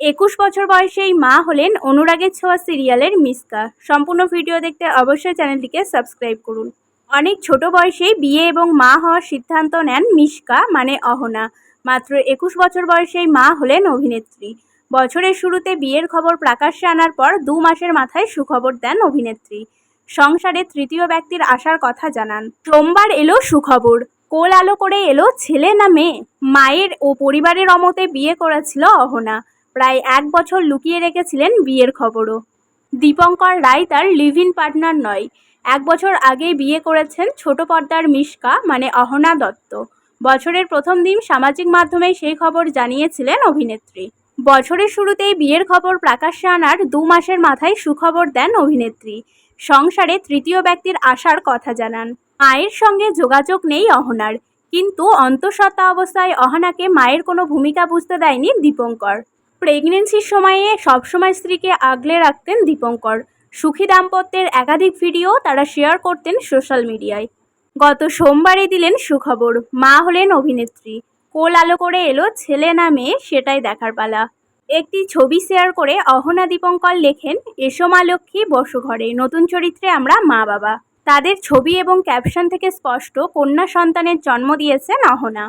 একুশ বছর বয়সেই মা হলেন অনুরাগের ছোঁয়া সিরিয়ালের মিসকা সম্পূর্ণ ভিডিও দেখতে অবশ্যই চ্যানেলটিকে সাবস্ক্রাইব করুন। অনেক ছোট বয়সেই বিয়ে এবং মা হওয়ার সিদ্ধান্ত নেন মিশকা মানে অহনা। মাত্র একুশ বছর বয়সেই মা হলেন অভিনেত্রী। বছরের শুরুতে বিয়ের খবর প্রকাশ্যে আনার পর দু মাসের মাথায় সুখবর দেন অভিনেত্রী। সংসারে তৃতীয় ব্যক্তির আসার কথা জানান। সোমবার এলো সুখবর। কোল আলো করে এলো ছেলে না মেয়ে। মায়ের ও পরিবারের অমতে বিয়ে করেছিল অহনা। প্রায় এক বছর লুকিয়ে রেখেছিলেন বিয়ের খবরও। দীপঙ্কর রায় তার লিভ ইন পার্টনার নয়। এক বছর আগে বিয়ে করেছেন ছোট পর্দার মিশকা মানে অহনা দত্ত। বছরের প্রথম দিন সামাজিক মাধ্যমে সেই খবর জানিয়েছিলেন অভিনেত্রী। বছরের শুরুতেই বিয়ের খবর প্রকাশ্যে আনার দু মাসের মাথায় সুখবর দেন অভিনেত্রী। সংসারে তৃতীয় ব্যক্তির আসার কথা জানান। মায়ের সঙ্গে যোগাযোগ নেই অহনার, কিন্তু অন্তঃসত্ত্বা অবস্থায় অহনাকে মায়ের কোনো ভূমিকা বুঝতে দেয়নি দীপঙ্কর। প্রেগনেন্সির সময়ে সবসময় স্ত্রীকে আগলে রাখতেন দীপঙ্কর। সুখী দাম্পত্যের একাধিক ভিডিও তারা শেয়ার করতেন সোশ্যাল মিডিয়ায় গত সোমবারই দিলেন সুখবর, মা হলেন অভিনেত্রী। কোল আলো করে এলো ছেলে না মেয়ে সেটাই দেখার পালা। একটি ছবি শেয়ার করে অহনা দীপঙ্কর লেখেন, এসো মা লক্ষ্মী, বসো ঘরে, নতুন চরিত্রে আমরা মা বাবা। তাদের ছবি এবং ক্যাপশন থেকে স্পষ্ট, কন্যা সন্তানের জন্ম দিয়েছেন অহনা।